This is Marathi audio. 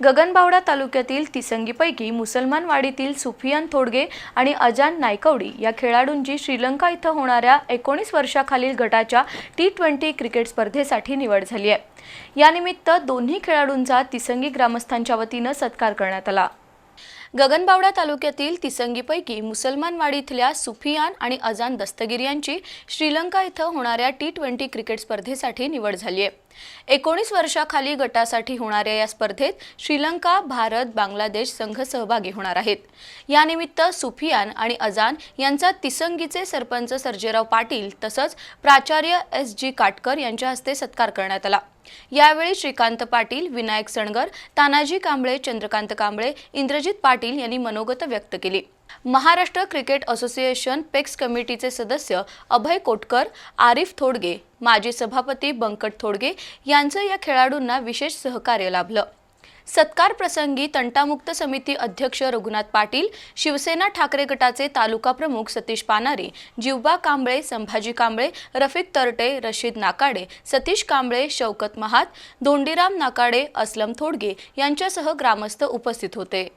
गगनबावडा तालुक्यातील तिसंगीपैकी मुसलमानवाडीतील सुफियान थोडगे आणि अजान नायकवडी या खेळाडूंची श्रीलंका इथं होणाऱ्या एकोणीस वर्षाखालील गटाच्या टी ट्वेंटी क्रिकेट स्पर्धेसाठी निवड झाली आहे. यानिमित्त दोन्ही खेळाडूंचा तिसंगी ग्रामस्थांच्या वतीनं सत्कार करण्यात आला. गगनबावडा तालुक्यातील तिसंगीपैकी मुसलमानवाडी इथल्या सुफियान आणि अजान दस्तगीर यांची श्रीलंका इथं होणाऱ्या टी ट्वेंटी क्रिकेट स्पर्धेसाठी निवड झाली आहे. एकोणीस वर्षाखाली गटासाठी होणाऱ्या या स्पर्धेत श्रीलंका भारत बांगलादेश संघ सहभागी होणार आहेत. यानिमित्त सुफियान आणि अजान यांचा तिसंगीचे सरपंच सर्जेराव पाटील तसंच प्राचार्य एस जी काटकर यांच्या हस्ते सत्कार करण्यात आला. यावेळी श्रीकांत पाटील विनायक सणगर तानाजी कांबळे चंद्रकांत कांबळे इंद्रजित पाटील यांनी मनोगत व्यक्त केली. महाराष्ट्र क्रिकेट असोसिएशन पेक्स कमिटीचे सदस्य अभय कोटकर आरिफ थोडगे माजी सभापती बंकट थोडगे यांचं या खेळाडूंना विशेष सहकार्य लाभलं. सत्कार प्रसंगी तंटामुक्त समिती अध्यक्ष रघुनाथ पाटील शिवसेना ठाकरे गटाचे तालुका प्रमुख सतीश पानारे जिवबा कांबळे संभाजी कांबळे रफिक तरटे रशीद नाकाडे सतीश कांबळे शौकत महात धोंडीराम नाकाडे असलम थोडगे यांच्यासह ग्रामस्थ उपस्थित होते.